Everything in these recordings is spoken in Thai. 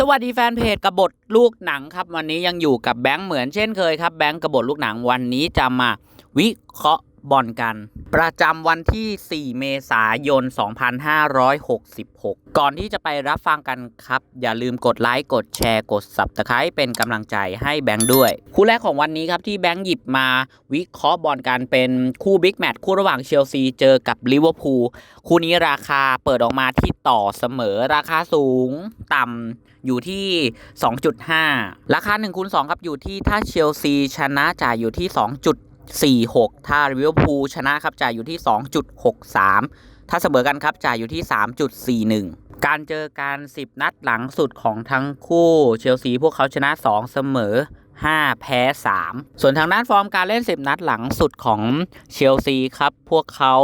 สวัสดีแฟนเพจกบฏลูกหนังครับ วันนี้ยังอยู่กับแบงค์เหมือนเช่นเคยครับ แบงค์กบฏลูกหนังวันนี้จะมาวิเคราะห์ บอลกัน ประจำวันที่ 4 เมษายน 2566 ก่อนที่จะไปรับฟังกันครับ อย่าลืมกดไลค์ กดแชร์ กด Subscribe เป็นกำลังใจให้แบงค์ด้วย คู่แรกของวันนี้ครับที่แบงค์หยิบมาวิเคราะห์บอลกันเป็นคู่บิ๊กแมตช์คู่ระหว่างเชลซีเจอกับลิเวอร์พูลคู่นี้ราคาเปิดออกมาที่ต่อเสมอราคาสูงต่ำอยู่ที่ 2.5 ราคา1คูณ2ครับอยู่ที่ถ้าเชลซีชนะจ่ายอยู่ที่ 2. 4-6 ถ้าลิเวอร์พูลชนะครับจ่ายอยู่ที่ 2.63 ถ้าเสมอกันครับจ่ายอยู่ที่ 3.41 การเจอการ10 นัดหลังสุดของทั้งคู่เชลซีพวกเขาชนะ 2 เสมอ 5 แพ้ 3 ส่วนทางด้านฟอร์มการเล่น 10 นัดหลังสุดของเชลซีครับ พวกเขา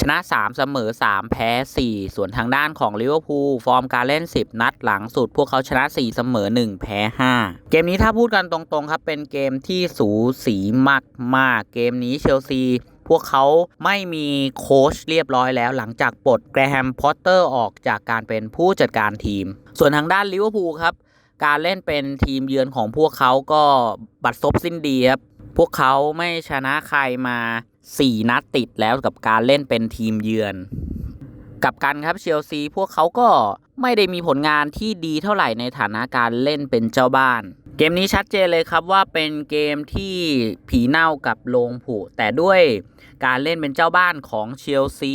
ชนะ 3 เสมอ 3 แพ้ 4 ส่วนทางด้านของลิเวอร์พูลฟอร์มการเล่น 10 นัดหลังสุด พวกเขาชนะ 4 เสมอ 1 แพ้ 5 เกมนี้ถ้าพูดกันตรงๆครับ เป็นเกมที่สูสีมากๆ เกมนี้เชลซีพวกเขาไม่มีโค้ชเรียบร้อยแล้ว หลังจากปลดแกรแฮมพอตเตอร์ออกจากการเป็นผู้จัดการทีม ส่วนทางด้านลิเวอร์พูลครับ การเล่นเป็นทีมเยือนของพวกเขาก็บัดซบสิ้นดีครับ พวกเขาไม่ชนะใครมา 4 นัดติดแล้วกับการเล่นเป็นทีมเยือน กับกันครับเชลซีพวกเขาก็ไม่ได้มีผลงานที่ดีเท่าไหร่ในฐานะการเล่นเป็นเจ้าบ้าน เกมนี้ชัดเจนเลยครับว่าเป็นเกมที่ผีเน่ากับโลงผุแต่ด้วยการเล่นเป็นเจ้าบ้านของเชลซี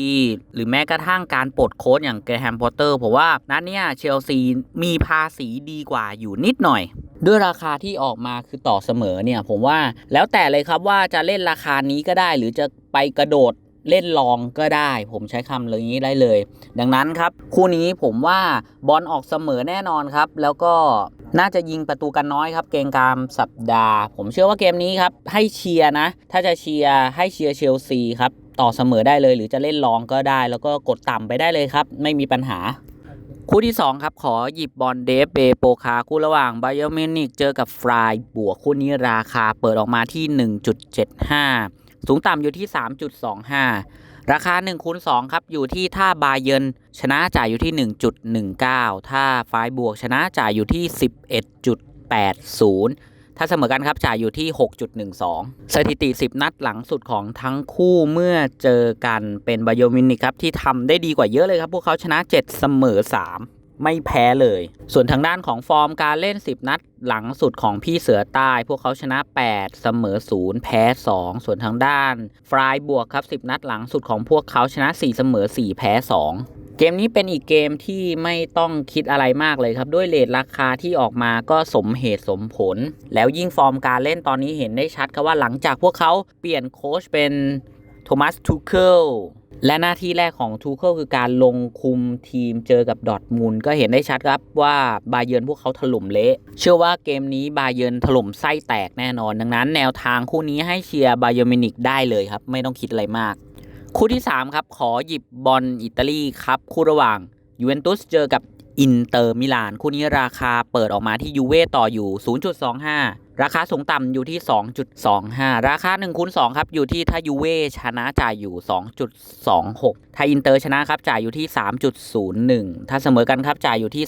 หรือแม้กระทั่งการปลดโค้ชอย่างแกรแฮมพอตเตอร์ผมว่านัดเนี้ยเชลซีมีภาษีดีกว่าอยู่นิดหน่อย ด้วยราคาที่ออกมาคือต่อเสมอเนี่ยผมว่าแล้วแต่เลยครับว่าจะเล่นราคานี้ก็ได้ หรือจะไปกระโดดเล่นลองก็ได้ ผมใช้คำเลยนี้ได้เลย ดังนั้นครับคู่นี้ผมว่าบอลออกเสมอแน่นอนครับ แล้วก็น่าจะยิงประตูกันน้อยครับ เกมกามสัปดาห์ ผมเชื่อว่าเกมนี้ครับ ให้เชียร์นะ ถ้าจะเชียร์ให้เชียร์เชลซีครับ ต่อเสมอได้เลย หรือจะเล่นลองก็ได้ แล้วก็กดต่ำไปได้เลยครับ ไม่มีปัญหา คู่ที่ 2 ครับ ขอหยิบบอลเดฟเบโปคาคู่ระหว่างไบเยอร์มินิกเจอกับฟรายบวกคู่นี้ราคาเปิดออกมาที่ 1.75 สูงต่ำอยู่ที่ 3.25 ราคา1คูณ2ครับ อยู่ที่ถ้าบาเยนชนะจ่ายอยู่ที่ 1.19 ถ้าฟรายบวกชนะจ่ายอยู่ที่ 11.80 ถ้าเสมอกันครับจ่ายอยู่ที่ 6.12 สถิติ 10 นัดหลังสุดของทั้งคู่เมื่อเจอกันเป็นไบโอมินิกครับที่ทำได้ดีกว่าเยอะเลยครับพวกเขาชนะ 7 เสมอ 3ไม่แพ้เลย ส่วนทางด้านของฟอร์มการเล่น 10 นัดหลังสุดของพี่เสือใต้ พวกเขาชนะ 8 เสมอ 0 แพ้ 2 ส่วนทางด้านฟรายบวกครับ 10 นัดหลังสุดของพวกเขาชนะ 4 เสมอ 4 แพ้ 2 เกมนี้เป็นอีกเกมที่ไม่ต้องคิดอะไรมากเลยครับ ด้วยเลทราคาที่ออกมาก็สมเหตุสมผล แล้วยิ่งฟอร์มการเล่นตอนนี้เห็นได้ชัดครับว่าหลังจากพวกเขาเปลี่ยนโค้ชเป็นโทมัสทูเคิลและหน้าที่แรกของทูเคิลคือการลงคุมทีมเจอกับดอทมุนด์ก็เห็นได้ชัดครับว่าบาเยนพวกเขาถล่มเละ เชื่อว่าเกมนี้บาเยนถล่มไส้แตกแน่นอน ดังนั้นแนวทางคู่นี้ให้เชียร์บาเยอร์มินิกได้เลยครับ ไม่ต้องคิดอะไรมาก คู่ที่ 3 ครับ ขอหยิบบอลอิตาลีครับคู่ระหว่างยูเวนตุสเจอกับอินเตอร์มิลาน คู่นี้ราคาเปิดออกมาที่ยูเว่ต่ออยู่ 0.25 ราคาสูงต่ำอยู่ที่ 2.25 ราคา1คูณ2ครับ อยู่ที่ถ้ายูเว่ชนะจ่ายอยู่ 2.26 ถ้าอินเตอร์ชนะครับจ่ายอยู่ที่ 3.01 ถ้าเสมอกันครับจ่ายอยู่ที่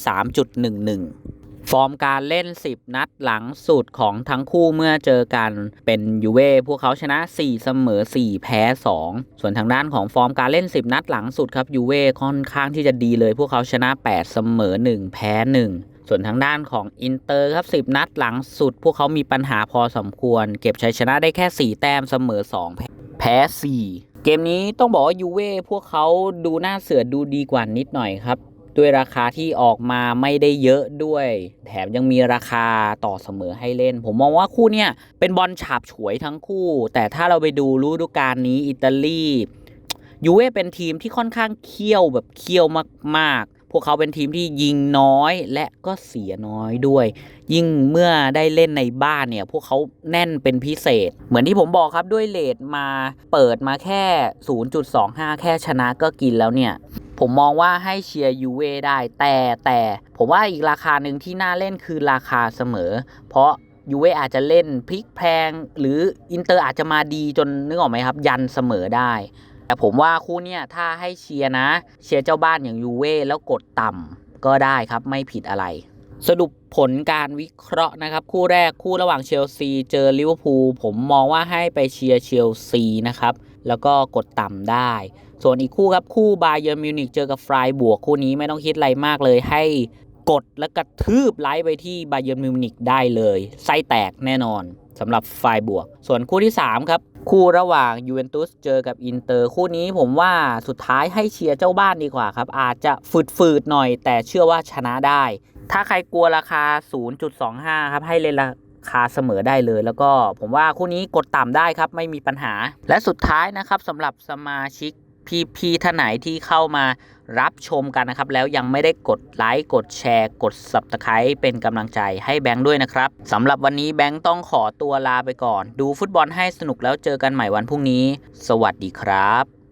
3.11 ฟอร์มการเล่น 10 นัดหลังสุดของทั้งคู่เมื่อเจอกันเป็นยูเว่พวกเขาชนะ 4 เสมอ 4 แพ้ 2 ส่วนทางด้านของฟอร์มการเล่น 10 นัดหลังสุดครับยูเว่ค่อนข้างที่จะดีเลย พวกเขาชนะ 8 เสมอ 1 แพ้ 1ส่วนทางด้านของอินเตอร์ครับ 10 นัดหลังสุด พวกเขามีปัญหาพอสมควร เก็บชัยชนะได้แค่ 4 แต้มเสมอ 2 แพ้ 4 เกมนี้ต้องบอกว่ายูเว่พวกเขาดูหน้าเสือดูดีกว่านิดหน่อยครับ ด้วยราคาที่ออกมาไม่ได้เยอะด้วย แถมยังมีราคาต่อเสมอให้เล่น ผมมองว่าคู่เนี้ยเป็นบอลฉาบฉวยทั้งคู่ แต่ถ้าเราไปดูฤดูกาลนี้อิตาลียูเว่เป็นทีมที่ค่อนข้างเคี่ยวแบบเคี่ยวมากๆ พวกเขาเป็นทีมที่ยิงน้อยและก็เสียน้อยด้วย ยิ่งเมื่อได้เล่นในบ้านเนี่ย พวกเขาแน่นเป็นพิเศษ เหมือนที่ผมบอกครับด้วยเลทมาเปิดมาแค่ 0.25 แค่ชนะก็กินแล้วเนี่ย ผมมองว่าให้เชียร์ยูเวได้ แต่แต่ผมว่าอีกราคาหนึ่งที่น่าเล่นคือราคาเสมอ เพราะยูเวอาจจะเล่นพลิกแพง หรืออินเตอร์อาจจะมาดีจนนึกออกไหมครับ ยันเสมอได้ แต่ผมว่าคู่เนี้ยถ้าให้เชียร์นะ เชียร์เจ้าบ้านอย่างยูเวแล้วกดต่ำก็ได้ครับไม่ผิดอะไร สรุปผลการวิเคราะห์นะครับ คู่แรกคู่ระหว่างเชลซีเจอลิเวอร์พูลผมมองว่าให้ไปเชียร์เชลซีนะครับ แล้วก็กดต่ำได้ ส่วนอีกคู่ครับ คู่บาเยอร์มิวนิกเจอกับฟรายบวกคู่นี้ไม่ต้องคิดอะไรมากเลยให้กดและกระทืบไลฟ์ไปที่บาเยอร์มิวนิกได้เลยไส้แตกแน่นอนสำหรับฟรายบวก ส่วนคู่ที่ 3 ครับ คู่ระหว่างยูเวนตุสเจอกับอินเตอร์ คู่นี้ผมว่าสุดท้ายให้เชียร์เจ้าบ้านดีกว่าครับ อาจจะฝืดๆหน่อย แต่เชื่อว่าชนะได้ ถ้าใครกลัวราคา 0.25 ครับให้เล่นราคาเสมอได้เลย แล้วก็ผมว่าคู่นี้กดต่ำได้ครับไม่มีปัญหา และสุดท้ายนะครับสำหรับสมาชิก พี่ๆท่านไหนที่เข้ามารับชมกันนะครับ แล้วยังไม่ได้กดไลค์กดแชร์ กดสับตะไคร้เป็นกำลังใจให้แบงค์ด้วยนะครับสำหรับวันนี้แบงค์ต้องขอตัวลาไปก่อน ดูฟุตบอลให้สนุกแล้วเจอกันใหม่วันพรุ่งนี้ สวัสดีครับ